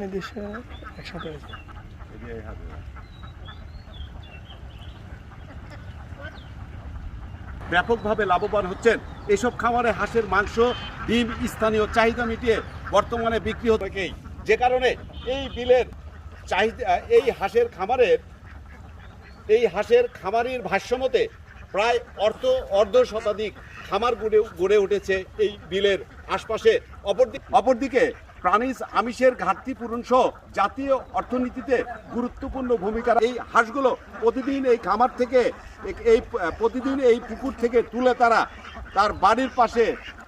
নির্দিষ্ট একসাথে আছে। ব্যাপকভাবে লাভবান হচ্ছেন এসব খামারে হাঁসের মাংস, ডিম, স্থানীয় চাহিদা মিটিয়ে বর্তমানে বিক্রি হতে থাকেই যে কারণে এই বিলের চাহিদা, এই হাঁসের খামারের, এই হাঁসের খামারির ভাষ্যমতে প্রায় অর্ধ অর্ধ শতাধিক খামার গড়ে গড়ে উঠেছে এই বিলের আশপাশে। অপরদিকে অপরদিকে প্রাণীজ আমিষের ঘাটতি পূরণ সহ জাতীয় অর্থনীতিতে গুরুত্বপূর্ণ ভূমিকা এই হাঁসগুলো প্রতিদিন এই খামার থেকে এই প্রতিদিন এই পুকুর থেকে তুলে তারা তার বাড়ির পাশে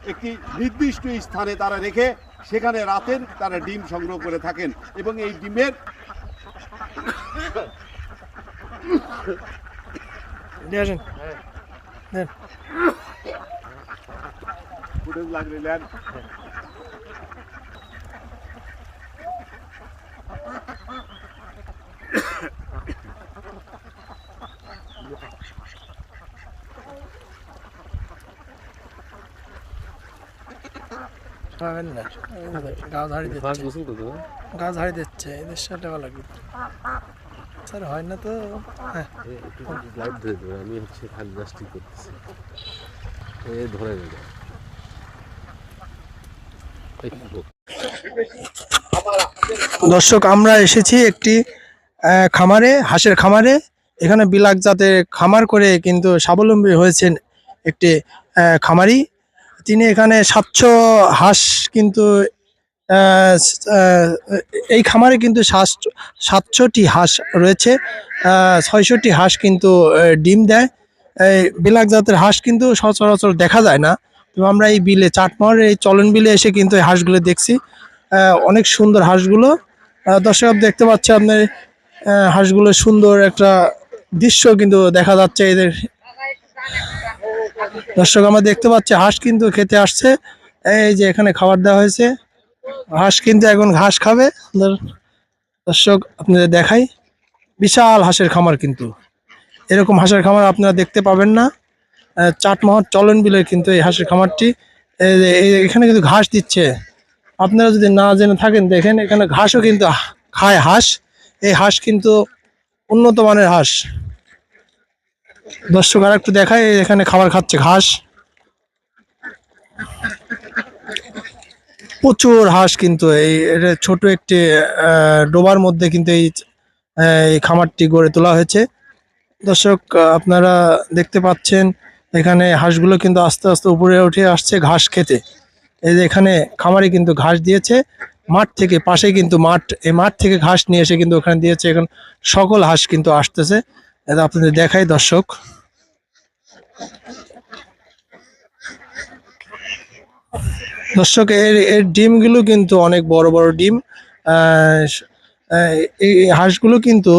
একটি নির্দিষ্ট স্থানে তারা রেখে সেখানে রাতের তারা ডিম সংগ্রহ করে থাকেন এবং এই ডিমের আসেন। ফুটেজ লাগলেন গাছ হাড়ি দিচ্ছে গাছ হাড়ি দিচ্ছে এদের সাথে লাগবে স্যার হয় না তো হ্যাঁ ধরে দেবে আমি হচ্ছে খালি করতেছি এ ধরে নেবে দর্শক, আমরা এসেছি একটি খামারে, হাঁসের খামারে। এখানে বিলাক জাতের খামার করে কিন্তু স্বাবলম্বী হয়েছেন একটি খামারি। তিনি এখানে সাতশো হাঁস কিন্তু এই খামারে কিন্তু সাতশো, সাতশোটি হাঁস রয়েছে ছয়শটি হাঁস কিন্তু ডিম দেয়। এই বিলাক জাতের হাঁস কিন্তু সচরাচর দেখা যায় না। তো আমরা এই বিলে চাটমার এই চলন বিলে এসে কিন্তু এই হাঁসগুলো দেখছি। অনেক সুন্দর হাঁসগুলো। দর্শক, দেখতে পাচ্ছে আপনার হাঁসগুলো সুন্দর একটা দৃশ্য কিন্তু দেখা যাচ্ছে এদের। দর্শক, আমরা দেখতে পাচ্ছি হাঁস কিন্তু খেতে আসছে। এই যে এখানে খাবার দেওয়া হয়েছে। হাঁস কিন্তু এখন ঘাস খাবে। দর্শক, আপনাদের দেখাই। বিশাল হাঁসের খামার কিন্তু। এরকম হাঁসের খামার আপনারা দেখতে পাবেন না। চাটমোহর চলন বিলের কিন্তু এই হাঁসের খামারটি। এখানে কিন্তু ঘাস দিচ্ছে। আপনারা যদি না জেনে থাকেন, দেখেন এখানে ঘাসও কিন্তু খায় হাঁস। এই হাঁস কিন্তু উন্নত মানের হাঁস। দর্শক আর একটু দেখায়, এখানে খাবার খাচ্ছে ঘাস। প্রচুর হাঁস কিন্তু এই ছোট একটি ডোবার মধ্যে কিন্তু এই এই খামারটি গড়ে তোলা হয়েছে। দর্শক আপনারা দেখতে পাচ্ছেন, এখানে হাঁসগুলো কিন্তু আস্তে আস্তে উপরে উঠে আসছে ঘাস খেতে। এই যে এখানে খামারে কিন্তু ঘাস দিয়েছে, মাঠ থেকে পাশে কিন্তু মাঠ, এই মাঠ থেকে ঘাস নিয়ে এসে কিন্তু ওখানে দিয়েছে। এখন সকল হাঁস কিন্তু আসতেছে। এটা আপনাদের দেখাই, দর্শক। দর্শক, এর এর ডিমগুলো কিন্তু অনেক বড় বড় ডিম। এই হাঁসগুলো কিন্তু